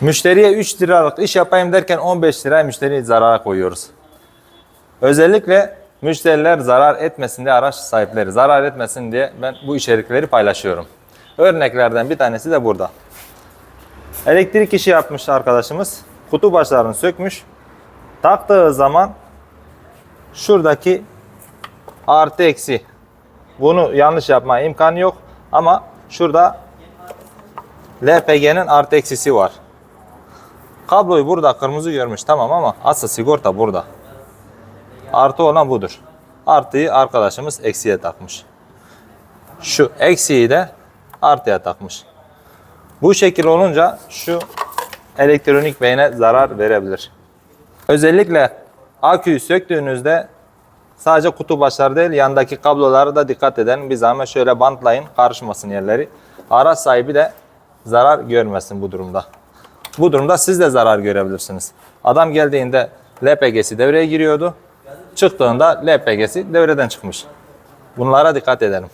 Müşteriye 3 liralık iş yapayım derken 15 liraya müşteriyi zarara koyuyoruz. Özellikle müşteriler zarar etmesin diye araç sahipleri zarar etmesin diye ben bu içerikleri paylaşıyorum. Örneklerden bir tanesi de burada. Elektrik işi yapmış arkadaşımız. Kutu başlarını sökmüş. Taktığı zaman şuradaki artı eksi. Bunu yanlış yapma imkanı yok ama şurada LPG'nin artı eksisi var. Kabloyu burada kırmızı görmüş tamam ama asıl sigorta burada. Artı olan budur. Artıyı arkadaşımız eksiye takmış. Şu eksiği de artıya takmış. Bu şekil olunca şu elektronik beyne zarar verebilir. Özellikle aküyü söktüğünüzde sadece kutu başları değil yandaki kablolara da dikkat edin. Bir zahmet şöyle bantlayın karışmasın yerleri. Araç sahibi de zarar görmesin bu durumda. Bu durumda siz de zarar görebilirsiniz. Adam geldiğinde LPG'si devreye giriyordu. Çıktığında LPG'si devreden çıkmış. Bunlara dikkat edelim.